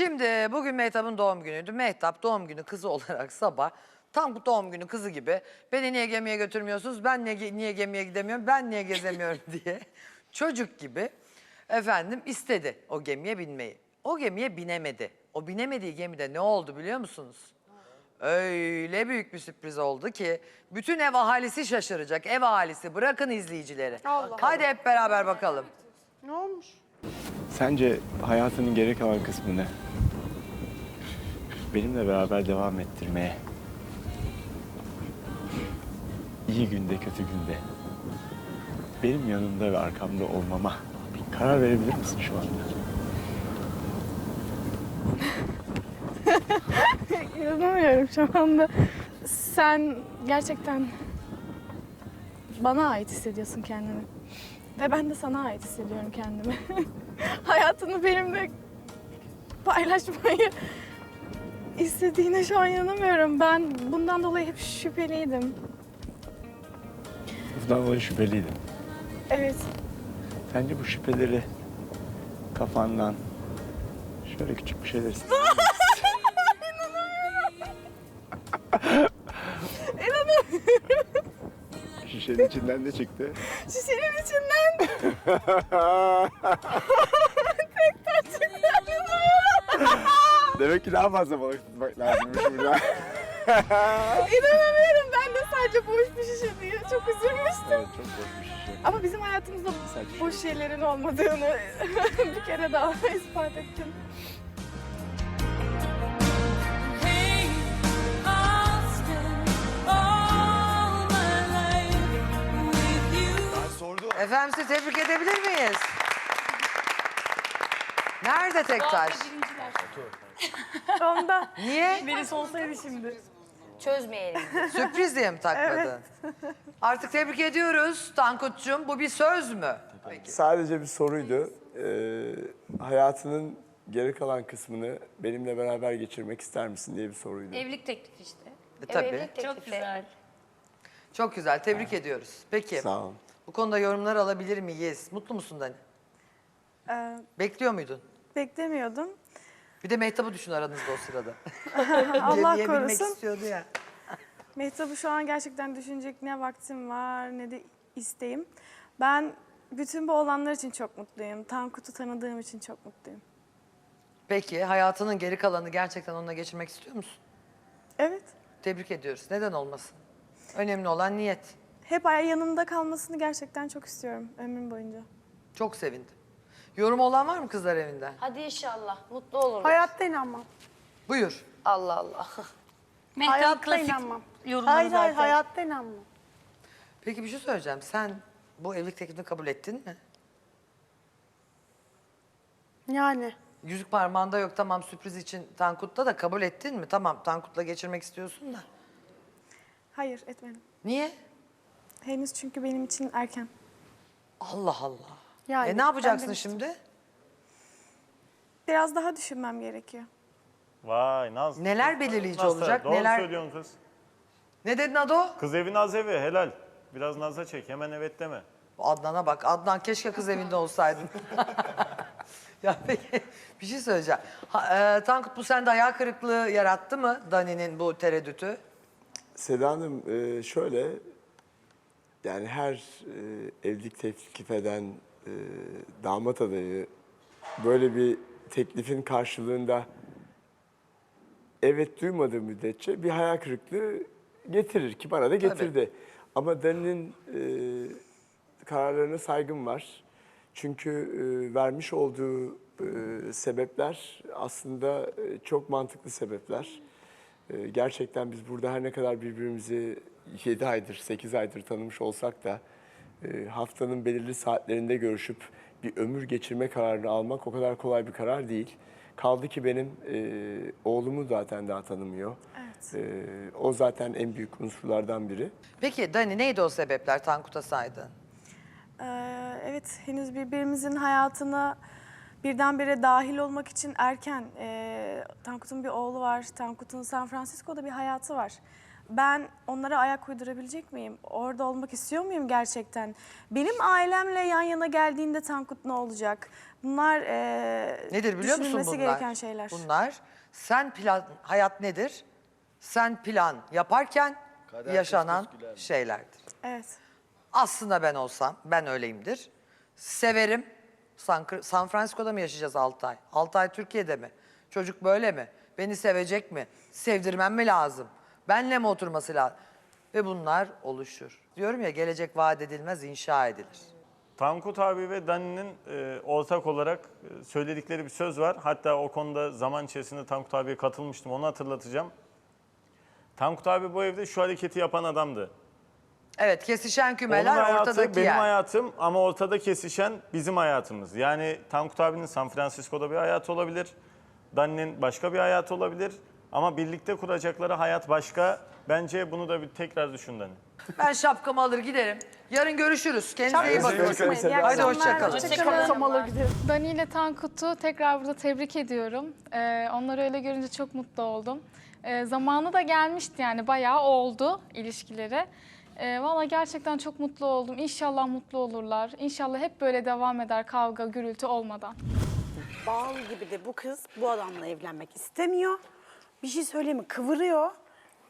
Şimdi bugün Mehtap'ın doğum günüydü. Mehtap doğum günü kızı olarak sabah tam bu doğum günü kızı gibi beni niye gemiye götürmüyorsunuz, ben niye, niye gemiye gidemiyorum, ben niye gezemiyorum diye çocuk gibi efendim istedi o gemiye binmeyi. O gemiye binemedi. O binemediği gemide ne oldu biliyor musunuz? Öyle büyük bir sürpriz oldu ki bütün ev ahalisi şaşıracak. Ev ahalisi bırakın izleyicileri. Hadi hep beraber bakalım. Ne olmuş? Sence hayatının geri kalan kısmını benimle beraber devam ettirmeye iyi günde kötü günde benim yanımda ve arkamda olmama bir karar verebilir misin şu anda? İnanamıyorum şu anda. Sen gerçekten bana ait hissediyorsun kendini. Ve ben de sana ait hissediyorum kendimi. Hayatını benimle paylaşmayı istediğine şu an inanamıyorum. Ben bundan dolayı hep şüpheliydim. Bundan dolayı şüpheliydim. Evet. Sence bu şüpheleri kafandan şöyle küçük bir şeyler Şişenin içinden ne çıktı? Şişenin içinden tekrar çıktı. Demek ki daha fazla balık tutmak lazımmış burada. İnanamıyorum. Ben de sadece boş bir şişe diye çok üzülmüştüm. evet çok boş bir şişe. Ama bizim hayatımızda Saçma. boş şeylerin olmadığını bir kere daha ispat ettim. Efendim sizi tebrik edebilir miyiz? Nerede Tektaş? Onda Niye? birisi olsaydı şimdi. Çözmeyelim. Sürpriz diye mi takmadın? Artık tebrik ediyoruz Tankut'cum. Bu bir söz mü? Sadece bir soruydu. Ee, hayatının geri kalan kısmını benimle beraber geçirmek ister misin diye bir soruydu. Evlilik teklifi işte. E, tabii. Evlilik teklifi. Çok güzel. Çok güzel. Tebrik ediyoruz. Peki. Sağ olun. Bu konuda yorumlar alabilir miyiz? Mutlu musun Dani? Ee, Bekliyor muydun? beklemiyordum. Bir de Mehtap'ı düşün aranızda o sırada. Allah Diyebilmek korusun. istiyordu ya. Mehtap'ı şu an gerçekten düşünecek ne vaktim var ne de isteğim. Ben bütün bu olanlar için çok mutluyum. Tankut'u tanıdığım için çok mutluyum. Peki hayatının geri kalanını gerçekten onunla geçirmek istiyor musun? Evet. Tebrik ediyoruz. Neden olmasın? Önemli olan niyet. Hep yanımda kalmasını gerçekten çok istiyorum ömrüm boyunca. Çok sevindim. Yorum olan var mı kızlar evinden? Hadi inşallah mutlu olurlar. Hayatta inanmam. Buyur. Allah Allah. hayatta inanmam. Hayır hayır hayatta inanmam. Peki bir şey söyleyeceğim. Sen bu evlilik teklifini kabul ettin mi? Yani Yüzük parmağında yok tamam sürpriz için Tankut'ta da kabul ettin mi? Tamam Tankut'la geçirmek istiyorsun da. Hayır etmedim. Niye? Henüz çünkü benim için erken. Allah Allah. Yani e ne yapacaksın şimdi? Biraz daha düşünmem gerekiyor. Vay Naz. Neler belirleyici Nasıl? olacak? Doğru neler? söylüyorsun kız. Ne dedin Ado? Kız evi naz evi helal. Biraz naza çek hemen evet deme. Adnan'a bak. Adnan keşke kız evinde olsaydın. ya peki bir şey söyleyeceğim. Ha, e, Tankut bu sende hayal kırıklığı yarattı mı Dani'nin bu tereddütü? Seda Hanım e, şöyle, yani her e, evlilik teklif eden e, damat adayı böyle bir teklifin karşılığında evet duymadığı müddetçe bir hayal kırıklığı getirir ki bana da getirdi. Ama Dani'nin e, kararlarına saygım var. Çünkü e, vermiş olduğu e, sebepler aslında e, çok mantıklı sebepler. E, gerçekten biz burada her ne kadar birbirimizi 7 aydır, 8 aydır tanımış olsak da e, haftanın belirli saatlerinde görüşüp bir ömür geçirme kararını almak o kadar kolay bir karar değil. Kaldı ki benim e, oğlumu zaten daha tanımıyor. Evet. E, o zaten en büyük unsurlardan biri. Peki Dani neydi o sebepler Tankut'a saydın? Ee, evet, henüz birbirimizin hayatına birdenbire dahil olmak için erken. Ee, Tankut'un bir oğlu var. Tankut'un San Francisco'da bir hayatı var. Ben onlara ayak uydurabilecek miyim? Orada olmak istiyor muyum gerçekten? Benim ailemle yan yana geldiğinde Tankut ne olacak? Bunlar e, Nedir biliyor musun düşünülmesi bunlar? gereken şeyler. Bunlar sen plan, hayat nedir? Sen plan yaparken yaşanan şeylerdir. Evet. Aslında ben olsam, ben öyleyimdir. Severim. San, San Francisco'da mı yaşayacağız 6 ay? 6 ay Türkiye'de mi? Çocuk böyle mi? Beni sevecek mi? Sevdirmem mi lazım? Benle mi oturması lazım? Ve bunlar oluşur. Diyorum ya gelecek vaat edilmez, inşa edilir. Tankut abi ve Dani'nin e, ortak olarak e, söyledikleri bir söz var. Hatta o konuda zaman içerisinde Tankut abiye katılmıştım. Onu hatırlatacağım. Tankut abi bu evde şu hareketi yapan adamdı. Evet, kesişen Onun kümeler hayatı ortadaki benim yer. hayatım ama ortada kesişen bizim hayatımız. Yani Tankut abinin San Francisco'da bir hayatı olabilir. Dani'nin başka bir hayatı olabilir. Ama birlikte kuracakları hayat başka. Bence bunu da bir tekrar düşün Dani. Ben şapkamı alır giderim. Yarın görüşürüz. Kendinize iyi bakın. Üzere. Hadi hoşçakalın. Dani ile Tankut'u tekrar burada tebrik ediyorum. Ee, onları öyle görünce çok mutlu oldum. Ee, zamanı da gelmişti yani bayağı oldu ilişkileri. Ee, Valla gerçekten çok mutlu oldum. İnşallah mutlu olurlar. İnşallah hep böyle devam eder kavga, gürültü olmadan. Bal gibi de bu kız bu adamla evlenmek istemiyor. Bir şey söyleyeyim mi? Kıvırıyor.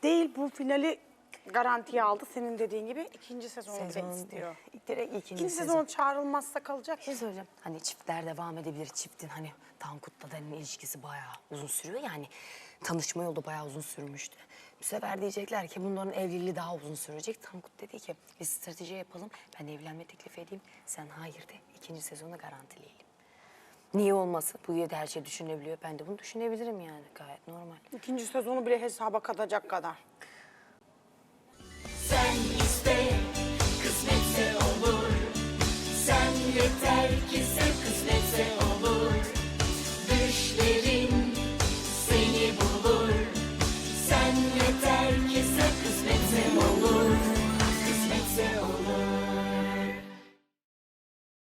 Değil bu finali garantiye aldı. Senin dediğin gibi ikinci sezonu direkt Sezon- istiyor. Direkt ikinci, İkinci sezon. sezon çağrılmazsa kalacak. Bir şey söyleyeceğim. Hani çiftler devam edebilir. Çiftin hani Tankut'la Dani'nin ilişkisi bayağı uzun sürüyor. Yani tanışma yolu da bayağı uzun sürmüştü. Bu sefer diyecekler ki bunların evliliği daha uzun sürecek. Tankut dedi ki biz strateji yapalım. Ben evlenme teklif edeyim. Sen hayır de. İkinci sezonu garantileyelim. Niye olmasın? Bu yedi her şey düşünebiliyor. Ben de bunu düşünebilirim yani. Gayet normal. İkinci sezonu bile hesaba katacak kadar. Sen iste, kısmetse olur. Sen yeter ki sev, kısmetse.